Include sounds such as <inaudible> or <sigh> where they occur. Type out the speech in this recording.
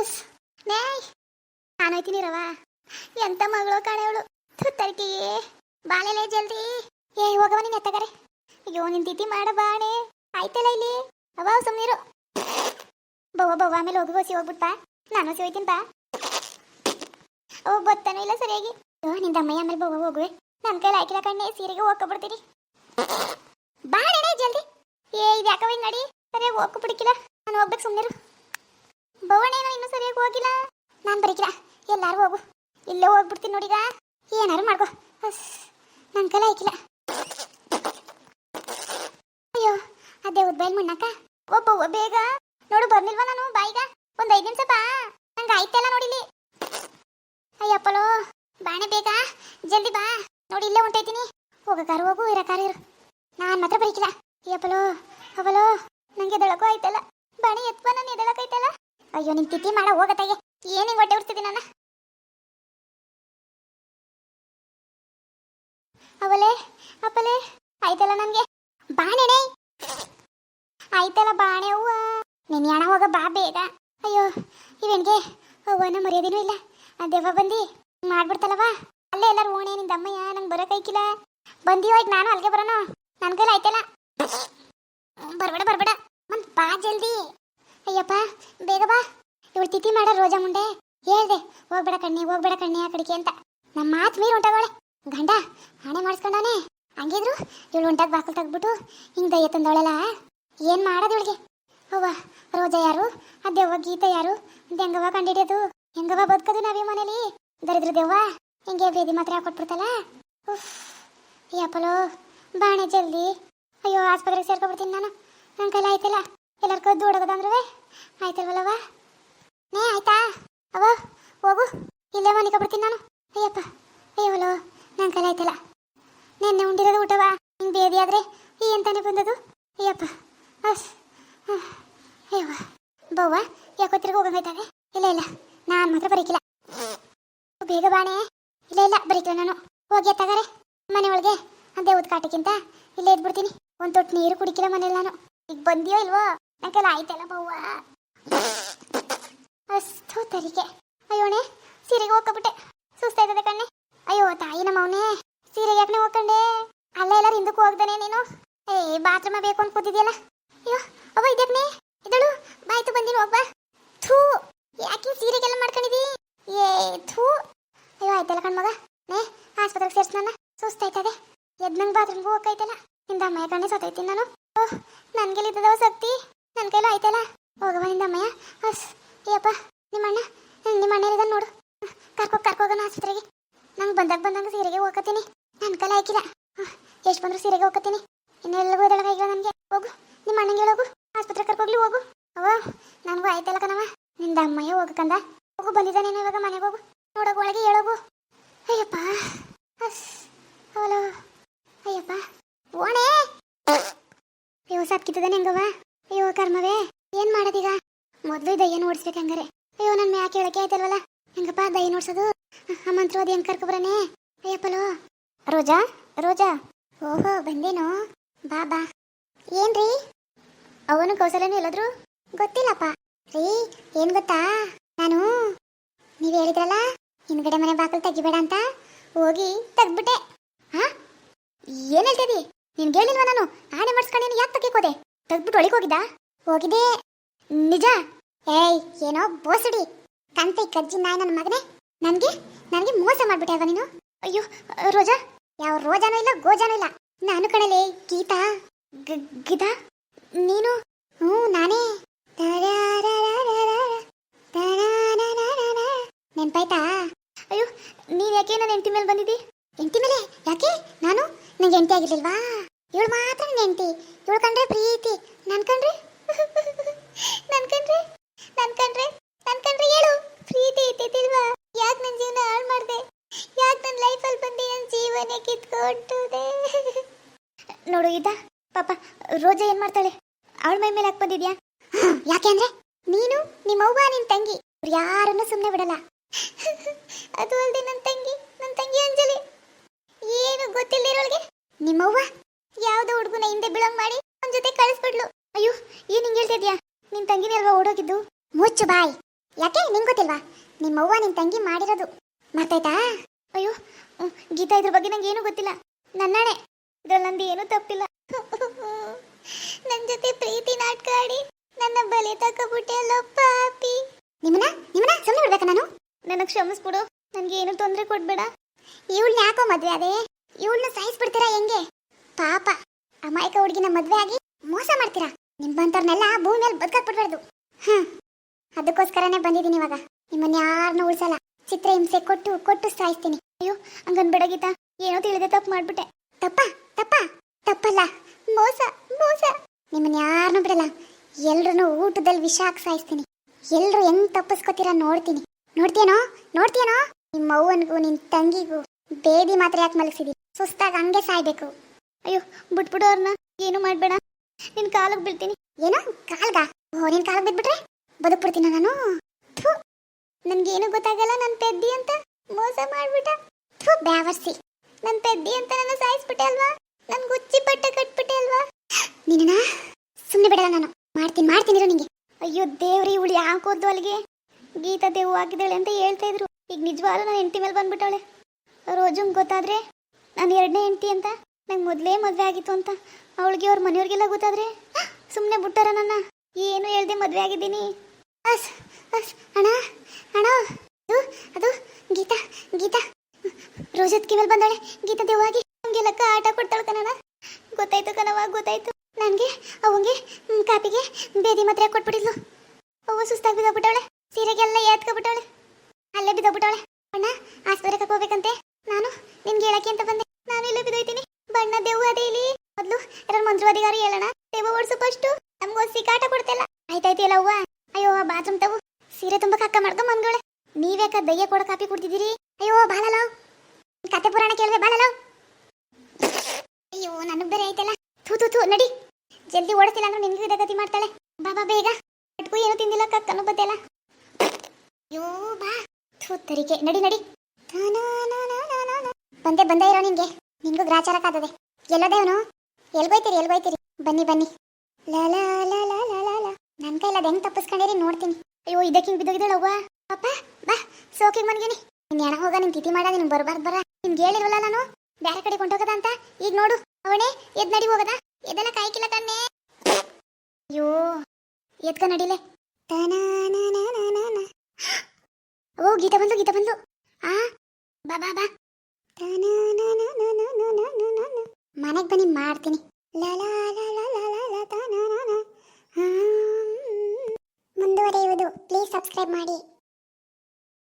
Us ನೇಯ್ ನಾನು ಹೋಯ್ತೀನಿ ರವ. ಎಂತ ಮಗಳು ಕಾಣೆವಳು ತುತ್ತರ್ಕಿಯೇ ಬಾಳೆಲೆ ಜಲ್ದಿ. ಏ ಹೋಗವ ನೀನ್ ಎತ್ತಗಾರೆ. ಅಯ್ಯೋ, ನಿನ್ ತಿಥಿ ಮಾಡ ಬಾಣೆ ಆಯ್ತಲ್ಲ ಇಲ್ಲಿ? ಅವ ಸುಮ್ಮನಿರು ಬವ್ವ ಬವ್ವ ಆಮೇಲೆ ಹೋಗಿ ಬಸಿ ಹೋಗ್ಬಿಟ್ಟ ನಾನು ಹೋಸಿ ಹೋಯ್ತೀನಿ ಬಾ. ಓ ಬತ್ತಾನೂ ಇಲ್ಲ ಸರಿಯಾಗಿ? ಅಯ್ಯೋ ನಿನ್ ಅಮ್ಮ ಆಮೇಲೆ ಬವ್ವ ಹೋಗುವೆ. ನನ್ನ ಕೈಲಿ ಹಾಕಿಲ್ಲ ಕಣ್ಣೆ, ಸೀರೆಗೆ ಹೋಗ್ಕೊಬಿಡ್ತೀನಿ. ಬಾಣೆ ಜಲ್ದಿ. ಏ ಇದು ಯಾಕವ ಹಿಂಗಡಿ ಸರಿಯಾಗಿ ಹೋಗಕ್ಕೆ ಬಿಡಿಕಿಲ್ಲ ನಾನು ಹೋಗ್ಬೇಕು ಸುಮ್ಮನಿರು ಬವಣೇನು ಹೋಗಿಲ್ಲ? ನಾನು ಬರೀಕಿರ ಎಲ್ಲಾರು ಹೋಗು. ಇಲ್ಲೇ ಹೋಗ್ಬಿಡ್ತೀನಿ ನೋಡಿಗ ಏನಾರು ಮಾಡ್ಕೋ. ನನ್ನ ಕಲೆ ಹಾಕಿಲ್ಲ. ಅಯ್ಯೋ, ಅದೇ ಉದ್ಬೈಲ್ ಮಣ್ಣಕ್ಕ? ಒಬ್ಬ ಬೇಗ. ನೋಡು ಬರ್ನಿಲ್ವಾ ನಾನು ಬಾಯಿಗ? ಒಂದ್ ಐದು ನಿಮಿಷ ಬಾ. ನಂಗೆ ಆಯ್ತಲ್ಲ ನೋಡಿಲಿ ಅಯ್ಯಪ್ಪಲೋ ಬಾಣೆ ಬೇಗ. ಜಲ್ದಿ ಬಾ. ನೋಡಿ ಇಲ್ಲೇ ಹೊಂಟೈತೀನಿ ಹೋಗಕಾರ ಹೋಗು ಇರಕಾರ ಇರು. ನಾನ್ ಮಾತ್ರ ಬರೀಕಿಲ್ಲ ಅಯ್ಯಪ್ಪಲೋ ಅವಲೋ. ನಂಗೆ ಎದಳಕೋ ಆಯ್ತಲ್ಲ. ಬಾಣೆ ಎತ್ಪ ನಾನು ಎದಳಕ್ಕಾಯ್ತಲ್ಲ ಅಯ್ಯೋ, ನಿನ್ ತಿಥಿ ಮಾಡ ಹೋಗತ್ತಾಗೆ ಏನಿಂಗ್ ಹೊಟ್ಟೆ ಉಡ್ತಿದ್ದೀನಿ ನನ್ನ? ಅವಲೇ ಅಪ್ಪಲೇ ಆಯ್ತಲ್ಲ ನನ್ಗೆ? ಬಾಣೆನೆ ಆಯ್ತಲ್ಲ ಬಾಣೆ ಹೂವ ನಿನ್ ಯಾಣ ಹೋಗ, ಬಾ ಬೇಗ. ಅಯ್ಯೋ, ಇವೆನ್ಗೆ? ಅವ್ವನ ಮರ್ಯಾದಿನೂ ಇಲ್ಲ. ದೇವ ಬಂದಿ ಮಾಡ್ಬಿಡ್ತಲ್ಲವ ಅಲ್ಲೇ ಎಲ್ಲರೂ ಓಣೆ, ನಿಂದ ಅಮ್ಮಯ್ಯ, ನಂಗೆ ಬರೋಕೈಕಿಲ್ಲ ಬಂದಿ ಈಗ ನಾನು ಅಲ್ಲಿಗೆ ಬರೋಣ? ನನ್ನ ಆಯ್ತಲ್ಲ? ಬರ್ಬೇಡ ಬರ್ಬೇಡ. ಮತ್ತೆ ಬಾ ಜಲ್ದಿ. ಅಯ್ಯಪ್ಪ, ಬೇಗ ಬಾ. ಇವಳು ತಿಥಿ ಮಾಡ ರೋಜಾ ಮುಂಡೆ. ಹೇಳ್ದೆ, ಹೋಗ್ಬೇಡ ಕಣ್ಣೆ ಹೋಗ್ಬೇಡ ಕಣ್ಣೆ ಆ ಕಡೆಗೆ ಅಂತ. ನಮ್ಮ ಮಾತು ಮೀರಿ ಹೊಂಟಾಗೋಳೆ ಗಂಡ ಹಣೆ ಮಾಡಿಸ್ಕೊಂಡವನೆ. ಹಂಗಿದ್ರು, ಇವಳು ಹೊಂಟಾಗ ಬಾಕಲ್ ತೆಗ್ಬಿಟ್ಟು ಹಿಂಗೆ ದಯ್ಯ ತಂದವಳೆಲ್ಲ. ಏನು ಮಾಡೋದು ಇವಳಿಗೆ? ಅವ್ವ, ರೋಜಾ ಯಾರು? ಆ ಗೀತ ಯಾರು? ಹೆಂಗವ ಕಂಡಿಡಿಯೋದು? ಹೆಂಗವ ಬದುಕೋದು ನಾವೇ ಮನೇಲಿ? ದರಿದ್ರ ದೆವ್ವ? ಹಿಂಗೆ ಬೇದಿ ಮಾತ್ರ ಹಾಕೊಟ್ಬಿಡ್ತಲ್ಲ ಉಫ್ ಯಪ್ಪಲೋ ಬಾಣೆ ಜಲ್ದಿ. ಅಯ್ಯೋ, ಆಸ್ಪತ್ರೆಗೆ ಸೇರ್ಕೊಬಿಡ್ತೀನಿ ನಾನು. ನನ್ನ ಕೈಲಿ ಆಯ್ತಲ್ಲ ಎಲ್ಲರ ಕದ್ದು ಹುಡುಗದಂದ್ರೂ ಆಯ್ತಲ್ವಲ್ಲವ ನೇ ಆಯ್ತಾ? ಅವ, ಹೋಗು. ಇಲ್ಲೇ ಮನಿಕೊಬಿಡ್ತೀನಿ ನಾನು. ಅಯ್ಯಪ್ಪ ಅಯ್ಯವಲೋ ನನ್ನ ಕಲೆ ಆಯ್ತಲ್ಲ. ನೆನ್ನೆ ಉಂಡಿರೋದು ಊಟವ, ಹಿಂಗೆ ಬೇದಿ ಆದರೆ ಅಂತಾನೆ ಬಂದದು. ಅಯ್ಯಪ್ಪ ಅಸ್ ಅಯ್ಯವ್ವ. ಬವ್ವ, ಯಾಕೋ ತಿರ್ಗಿ ಹೋಗಂಗೈತಾವೆ ಇಲ್ಲ ಇಲ್ಲ, ನಾನು ಮಾತ್ರ ಬರೀಕಿಲ್ಲ. ಬೇಗ ಬಾಣೆ ಇಲ್ಲ ಇಲ್ಲ, ಬರೀಕಿಲ್ಲ ನಾನು. ಹೋಗಿ ತಗಾರೆ ಮನೆ ಒಳಗೆ ಅದೇ ಊದ್ಕಾಟಕ್ಕಿಂತ ಇಲ್ಲೇ ಇದ್ಬಿಡ್ತೀನಿ. ಒಂದು ತೊಟ್ಟು ನೀರು ಕುಡಿಕಿಲ್ಲ ಮನೇಲಿ ನಾನು. ಈಗ ಬಂದಿಯೋ ಇಲ್ವೋ? ನಂಗೆಲ್ಲ ಆಯ್ತಲ್ಲ ಬವ್ವ ಅಷ್ಟು ತರಿಗೆ ಅಯ್ಯೋಣೆ ಸೀರೆಗೆ ಹೋಗ್ಬಿಟ್ಟೆ. ಸುಸ್ತಾಯ್ತದೆ ಕಣ್ಣೆ. ಅಯ್ಯೋ ತಾಯಿ ನಮ್ಮ ಸೀರೆಗೆ ಯಾಕೆ ಹೋಗ್ಕೊಂಡೆ? ಅಲ್ಲ ಎಲ್ಲರೂ ಹಿಂದಕ್ಕೆ ಹೋಗ್ದಾನೆ ನೀನು? ಏ, ಬಾತ್ರೂಮ ಬೇಕು ಅಂತ ಕೂತಿದ್ಯಲ್ಲ. ಅಯ್ಯೋ ಅವ ಇದಕ್ಕೆ ಇದಳು ಬಾಯ್ತು ಬಂದಿನ ಹೋಗ್ಬಾ ಥೂ, ಯಾಕೆ ಸೀರೆಗೆಲ್ಲ ಮಾಡ್ಕೊಂಡಿದಿ? ಏ, ಥೂ. ಅಯ್ಯೋ, ಆಯ್ತಲ್ಲ ಕಣ್ಮಗ ನೇ ಆಸ್ಪತ್ರೆಗೆ ಸೇರ್ಸ್ ನನ್ನ. ಸುಸ್ತಾಯ್ತದೆ ಎದ್ ನಂಗೆ ಬಾತ್ರೂಮ್ಗೆ ಹೋಗೈತಲ್ಲ ನಿಂದ ಅಮ್ಮ ಕಣ್ಣೆ ಸತ್ತೈತೀನಿ ನಾನು. ಓಹ್ ನನ್ಗೆಲ್ಲಿದ್ದದವ ಶಕ್ತಿ ನನ್ನ ಕೈಲ ಆಯ್ತಲ್ಲ? ಹೋಗವ ನಿಂದ ಅಮ್ಮಯ್ಯ. ಅಸ್ ಏಯಪ್ಪ, ನಿಮ್ಮಣ್ಣ ನಿಮ್ಮ ಅಣ್ಣ ಇದನ್ನ ನೋಡು. ಕರ್ಕೊ ಕರ್ಕೋಗೋಣ ಆಸ್ಪತ್ರೆಗೆ. ನಂಗೆ ಬಂದಾಗ ಬಂದಂಗ ಸೀರೆಗೆ ಹೋಗತ್ತೀನಿ ನನ್ನ ಕೈಲ ಹಾಕಿಲ್ಲ. ಎಷ್ಟು ಬಂದ್ರು ಸೀರೆಗೆ ಹೋಗತ್ತೀನಿ ಇನ್ನೆಲ್ಲಗೂ ಎದಳಗಾಗಿಲ್ಲ ನನಗೆ. ಹೋಗು ನಿಮ್ಮ ಅಣ್ಣಂಗೆ ಹೋಗು ಆಸ್ಪತ್ರೆ ಕರ್ಕೋಗ್ಲಿ ಹೋಗು. ಅವ ನನಗೂ ಆಯ್ತಲ್ಲ ಕಣವ ನಿಂದ ಅಮ್ಮಯ್ಯ ಹೋಗಕ್ಕಂದ ಹೋಗು, ಬಂದಿದ್ದಾನೇನೋ ಇವಾಗ ಮನೆಗೆ ಹೋಗು. ನೋಡೋಗು, ಒಳಗೆ ಹೇಳೋಗು. ಅಯ್ಯಪ್ಪ ಅಸ್ ಅವಲೋ ಅಯ್ಯಪ್ಪ, ಓಣೆ. ಅಯ್ಯೋ ಸತ್ಕಿತ್ತದ ಹೆಂಗವ ಅಯ್ಯೋ ಕರ್ಮವೇ ಏನ್ ಮಾಡೋದೀಗ? ಮೊದ್ಲು ದಯ್ಯ ನೋಡಿಸ್ಬೇಕು ಹಂಗಾರೆ. ಅಯ್ಯೋ ನನ್ನ ಮ್ಯಾಕೆ ಹೇಳಕ್ಕೆ ಆಯ್ತಲ್ವಲ್ಲ? ಹೆಂಗಪ್ಪ ದಯ್ಯ ನೋಡ್ಸೋದು ಆ ಮಂತ್ರವಾದಿ ಹೆಂಗ್ ಕರ್ಕೊಬರನೆ? ಅಯ್ಯಪ್ಪಲೋ. ರೋಜಾ ರೋಜಾ. ಓಹೋ ಬಂದೇನೋ? ಬಾ ಬಾ. ಏನ್ರಿ ಅವನು ಕೌಶಲ್ಯನು ಇಲ್ಲದ್ರು ಗೊತ್ತಿಲ್ಲಪ್ಪ. ರೀ ಏನ್ ಗೊತ್ತಾ? ನಾನು ನೀವ್ ಹೇಳಿದ್ರಲ್ಲ ಹಿಂದ್ಗಡೆ ಮನೆ ಬಾಕಲು ತೆಗಿಬೇಡ ಅಂತ? ಹೋಗಿ ತೆಗ್ಬಿಟ್ಟೆ ಹಾ ಏನ್ ಹೇಳ್ತಿದಿ ನಿನ್ಗೆ ಹೇಳಿಲ್ವ ನಾನು ಆಣೆ ಮಾಡಿಸ್ಕೊಂಡು ಯಾಕೆ ತೆಗಿಕೋದೆ ತೆಗ್ಬಿಟ್ಟು ಒಳಗೆ ಹೋಗಿದ್ದ ಹೋಗಿದ್ದೆ ನಿಜ ಏಯ್ ಏನೋ ಬೋಸಡಿ ಕಂತೆ ಕಜ್ಜಿ ನಾಯಿ ನನ್ನ ಮಗನೇ. ನನಗೆ ನನಗೆ ಮೋಸ ಮಾಡ್ಬಿಟ್ಟೆ ನೀನು? ಅಯ್ಯೋ, ರೋಜಾ? ಯಾವ ರೋಜಾನೂ ಇಲ್ಲ, ಗೋಜಾನೂ ಇಲ್ಲ. ನಾನು ಕಣಲೆ, ಗೀತಾ? ಗಿದಾ ನೀನು? ಹ್ಞೂ, ನಾನೇ. ನೆನ್ಪಾಯ್ತಾ? ಅಯ್ಯೋ, ನೀನ್ ಯಾಕೆ ನನ್ನ ಹೆಂಡತಿ ಮೇಲೆ ಬಂದಿದ್ದಿ? ಹೆಂಡತಿ ಮೇಲೆ? ಯಾಕೆ? ನಾನು? ನಂಗೆ ಹೆಂಡತಿ ಆಗಿರ್ಲಿಲ್ವಾ? ಇವಳು ಮಾತ್ರ ನನ್ನ ಹೆಂಡತಿ. ಇವಳು ಕಂಡ್ರೆ ಪ್ರೀತಿ. <laughs> ನನ್ ಕಂಡ್ರೆ? ನನ್ ಕಂಡ್ರೆ? ನನ್ ಕಂಡ್ರೆ? ನನ್ ಕಂಡ್ರೆ ಹೇಳು ನೋಡು ಇದ್ದ ಪಾಪ, ರೋಜಾ ಏನ್ ಮಾಡ್ತಾಳೆ? ಅವಳ ಮೈ ಮೇಲೆ ಯಾಕೆ ಬಂದಿದ್ಯಾ? ಯಾಕೆ ಅಂದ್ರೆ ನೀನು ನಿಮ್ಮ ಅವ್ವ, ನಿನ್ ತಂಗಿ. ಯಾರನ್ನು ಸುಮ್ಮನೆ ಬಿಡಲ್ಲ. ಅದು ಅಲ್ಲದೆ ನನ್ನ ತಂಗಿ ನನ್ನ ತಂಗಿ ಅಂಜಲಿ. ಏನು ಗೊತ್ತಿಲ್ಲದಿರೋಳಿಗೆ ನಿಮ್ಮವ್ವ ಯಾವ್ದೋ ಹುಡುಗನ ಹಿಂದೆ ಬಿಳಂಗ್ ಮಾಡಿ ಅವನ ಜೊತೆ ಕಳಿಸ್ಬಿಡ್ಲು ಅಯ್ಯೋ, ಏನ್ ಹಿಂಗ್ ಹೇಳ್ತಿದ್ಯಾ ನಿನ್ ತಂಗಿನ ಅಲ್ವಾ ಓಡೋಗಿದ್ದು? ಮುಚ್ಚು ಬಾಯ್. ಯಾಕೆ, ನಿಂಗ್ ಗೊತ್ತಿಲ್ವಾ? ನಿಮ್ಮ ಅವ್ವ, ನಿನ್ ತಂಗಿ ಮಾಡಿರೋದು. ಮರ್ತಾಯ್ತಾ? ಅಯ್ಯೋ ಗೀತಾ ಇದ್ರ ಬಗ್ಗೆ ನಂಗೆ ಏನೂ ಗೊತ್ತಿಲ್ಲ. ನನ್ನಣೆ ಇದ್ರಲ್ಲಿ ನಂದು ಏನೂ ತಪ್ಪಿಲ್ಲ. ನನ್ನ ಜೊತೆ ಪ್ರೀತಿ ನಾಟಕ ಆಡಿ ನನ್ನ ಬಲೆ ತಕೊಬಿಟ್ಟೆ ಅಲ್ಲ ಪಾಪಿ. ನಿಮ್ಮನ್ನ ನಿಮ್ಮನ್ನ ಸುಮ್ಮನೆ ಬಿಡ್ಬೇಕ ನಾನು? ನನಗೆ ಕ್ಷಮಿಸ್ಬಿಡು ನನಗೆ ಏನು ತೊಂದರೆ ಕೊಡ್ಬೇಡ. ಇವಳನ್ನ ಯಾಕೋ ಮದ್ವೆ ಅದೇ ಇವಳನ್ನ ಸಾಯಿಸ್ಬಿಡ್ತೀರಾ ಹೆಂಗೆ? ಪಾಪ ಅಮಾಯಕ ಹುಡುಗಿನ ಮದ್ವೆ ಆಗಿ ಮೋಸ ಮಾಡ್ತೀರಾ? ನಿಮ್ಮಂಥವ್ರನ್ನೆಲ್ಲ ಭೂಮಿ ಮೇಲೆ ಬದುಕಕ್ ಬಿಡ್ಬಾರ್ದು ಹ್ಮ್ ಅದಕ್ಕೋಸ್ಕರನೇ ಬಂದಿದ್ದೀನಿ ಇವಾಗ. ನಿಮ್ಮನ್ನ ಯಾರನ್ನೂ ಉಳಿಸಲ್ಲ. ಚಿತ್ರ ಹಿಂಸೆ ಕೊಟ್ಟು ಕೊಟ್ಟು ಸಾಯಿಸ್ತೀನಿ. ಅಯ್ಯೋ ಹಂಗನ್ಬೇಡ ಗೀತಾ. ಏನೋ ತಿಳಿದೆ ತಪ್ಪು ಮಾಡ್ಬಿಟ್ಟೆ. ತಪ್ಪ? ತಪ್ಪ, ತಪ್ಪಲ್ಲ. ಮೋಸ ಮೋಸ. ನಿಮ್ಮನ್ನ ಯಾರನ್ನೂ ಬಿಡಲ್ಲ. ಎಲ್ರೂ ಊಟದಲ್ಲಿ ವಿಷ ಹಾಕಿ ಸಾಯಿಸ್ತೀನಿ. ಎಲ್ರು ಹೆಂಗ್ ತಪ್ಪಿಸ್ಕೊತೀರಾ ನೋಡ್ತೀನಿ. ನೋಡ್ತೀಯನೋ? ನೋಡ್ತೀಯನೋ? ನಿಮ್ಮ ಅವ್ವನಿಗೂ, ನಿನ್ ತಂಗಿಗೂ ಬೇದಿ ಮಾತ್ರ ಯಾಕೆ ಮಲಗಿಸಿದಿ? ಸುಸ್ತಾಗ ಹಂಗೆ ಸಾಯ್ಬೇಕು. ಅಯ್ಯೋ ಬಿಟ್ಬಿಡು ಅವ್ರನ್ನ ಏನು ಮಾಡ್ಬೇಡ. ನಿನ್ ಕಾಲಿಗೆ ಬೀಳ್ತೀನಿ. ಏನೋ? ಕಾಲ್ಗ? ಓ ನಿನ್ ಕಾಲಿಗೆ ಬಿದ್ಬಿಟ್ರೆ? ಬದುಕ್ಬಿಡ್ತೀನ ನಾನು? ಥು. ನನ್ಗೇನು ಗೊತ್ತಾಗಲ್ಲ ನನ್ ಪೆದ್ದಿ ಅಂತ. ಮೋಸ ಮಾಡ್ಬಿಟ್ಟ. ಥೂ, ಬ್ಯಾವರ್ಸಿ. ನನ್ ಪೆದ್ದಿ ಅಂತ ನನ್ನ ಸಾಯಿಸ್ಬಿಟ್ಟೆ ಅಲ್ವಾ? ನನ್ ಗುಚ್ಚಿ ಬಟ್ಟೆ ಕಟ್ಬಿಟ್ಟೆ ಅಲ್ವಾ? ನಿನ್ನ ಸುಮ್ಮನೆ ಬಿಡಲ್ಲ ನಾನು. ಮಾಡ್ತೀನಿ ಮಾಡ್ತೀನಿ ಇರು ನಿಂಗೆ. ಅಯ್ಯೋ ದೇವ್ರಿ, ಇವಳು ಯಾಕೋದ್ದು ಅಲ್ಲಿಗೆ? ಗೀತಾ ದೇವು ಹಾಕಿದಳೆ ಅಂತ ಹೇಳ್ತಾ ಇದ್ರು. ಈಗ ನಿಜವಾಗ್ಲೂ ನನ್ನ ಹೆಂಡತಿ ಮೇಲೆ ಬಂದ್ಬಿಟ್ಟವಳೆ. ರೋಜಂಗೆ ಗೊತ್ತಾದ್ರೆ ನಾನು ಎರಡನೇ ಹೆಂಡತಿ ಅಂತ, ನಂಗೆ ಮೊದಲೇ ಮದುವೆ ಆಗಿತ್ತು ಅಂತ. ಅವಳಿಗೆ ಅವ್ರ ಮನೆಯವ್ರಿಗೆಲ್ಲ ಗೊತ್ತಾದ್ರೆ ಸುಮ್ಮನೆ ಬಿಟ್ಟಾರ ನನ್ನ. ಏನು ಹೇಳ್ದೆ ಮದುವೆ ಆಗಿದ್ದೀನಿ? ಅಸ್ ಅಸ್, ಅಣ್ಣ ಅಣ್ಣ. ಅದು ಅದು ಗೀತಾ ಗೀತಾ. ರೋಜತ್ ಮೇಲೆ ಬಂದಾಳೆ ಗೀತಾ ದೇವಾಗಿ ನಮ್ಗೆಲ್ಲ ಆಟ ಕೊಡ್ತಾಳೆ ಕಣ ಗೊತ್ತಾಯ್ತು ಕಣವ ಗೊತ್ತಾಯ್ತು. ನನಗೆ ಅವಂಗೆ ಕಾಪಿಗೆ ಬೇದಿ ಮಾತ್ರ ಕೊಟ್ಬಿಟ್ಟಿದ್ಲು? ಅವ್ವ ಸುಸ್ತಾಗಿ ಬಿದ್ದೋಗ್ಬಿಟ್ಟವಳೆ, ಸೀರೆಗೆಲ್ಲ ಎತ್ಕೊಬಿಟ್ಟವಳೆ. ಅಲ್ಲೇ ಬಿದ್ದೋಗ್ಬಿಟ್ಟವಳೆ. ಅಣ್ಣ ಆಸ್ಪತ್ರೆಗೆ ಹೋಗ್ಬೇಕಂತೆ. ನಾನು ನಿನ್ಗೆ ಹೇಳಕ್ಕೆ ಅಂತ ಬಂದೆ. ನಾನು ಇಲ್ಲೇ ಬಿದ್ದೋಯ್ತೀನಿ. ಬಣ್ಣ ದೇವು ಅದೇ ಇಲ್ಲಿ. ಮೊದ್ಲು ಎರಡು ಅಧಿಕಾರಿ ಹೇಳೋಣ ದೇವ ಓಡಿಸು ಫಸ್ಟು ನಮ್ಗೆ ಸಿಕ್ಕಾಟ ಕೊಡ್ತಿಲ್ಲ. ಆಯ್ತಾಯ್ತು ಎಲ್ಲ ಅವ್ವ. ಅಯ್ಯೋ ಬಾತ್ರೂಮ್ ತವು ಸೀರೆ ತುಂಬ ಕಕ್ಕ ಮಾಡ್ಕೊ ಬಂದ್ಗೋಳೆ ನೀವ್ಯಾಕ ದಯ್ಯ ಕೊಡ ಕಾಪಿ ಕುಡ್ತಿದ್ದೀರಿ? ಅಯ್ಯೋ ಬಾಲಲ್ಲ ಕತೆ ಪುರಾಣ ಕೇಳಿದೆ ನನಗ್ ಬೇರೆ ಆಯ್ತಲ್ಲ? ಥೂ ಥೂ ಥೂ, ನಡಿ. ಜಲ್ದಿ ಓಡಿಸಿಲ್ಲ ಅಂದ್ರೆ ನಿನ್ಗೆ ಗತಿ ಮಾಡ್ತಾಳೆ. ಬಾಬಾ ಬೇಗ. ಅಟ್ಕು ಏನು ತಿಂದಿಲ್ಲ ಕಕ್ಕನು ಬದ್ದೆಲ್ಲ ಯೋ, ಬಾ. ಥೂ, ತರಿಕೆ. ನಡಿ ನಡಿ. ಬಂದೆ ಬಂದೆ ಇರೋ ನಿಂಗೆ ನಿಂಗೂ ಗ್ರಾಚಾರಕ್ಕಾದದೆ ಎಲ್ಲದೇವನು? ಎಲ್ಗೋಯ್ತೀರಿ ಎಲ್ಗೋಯ್ತೀರಿ? ಬನ್ನಿ ಬನ್ನಿ. ಲಲ ಲ, ಲಾ ಲ, ಲಾ ಲಾ ಲಾ. ನನ್ನ ಕೈಲದ ಹೆಂಗ್ ತಪ್ಪಿಸ್ಕೊಂಡಿರಿ ನೋಡ್ತೀನಿ. ಅಯ್ಯೋ ಇದಕ್ಕೆ ಹಿಂಗ್ ಬಿದ್ದೋಗಿದ್ದಾಳವ್ವ ಪಾಪ, ಬಾ. ಸೋಕಿಂಗ್ ಮನ್ಗೇನಿ. ನಿನ್ ಹೋಗ, ನಿನ್ ತಿಥಿ ಮಾಡ, ನಿನ್ ಬರ್ಬಾರ್ದು, ಬರ. ನಿಮ್ಗೆ ಹೇಳಿಲ್ವಲ್ಲ ನಾನು? ಬ್ಯಾರೆ ಕಡೆ ಕೊಂಡೋಗದ ಅಂತ? ಈಗ ನೋಡು. ಅವನೇ ಎದ್ ನಡಿ ಹೋಗದ ಎದೆಲ್ಲ ಕಾಯ್ಕಿಲ್ಲ ಕಣ್ಣೆ ಅಯ್ಯೋ ಎದ್ಕ ನಡಿಲೆ. ಓ ಗೀತ ಬಂದು ಗೀತ ಬಂದು ಆ ಬಾ ಬಾ ಬಾ. ಮನೆಗ್ ಬನ್ನಿ ಮಾಡ್ತೀನಿ ಮುಂದುವರಿಯುವುದು ಪ್ಲೀಸ್ ಸಬ್ಸ್ಕ್ರೈಬ್ ಮಾಡಿ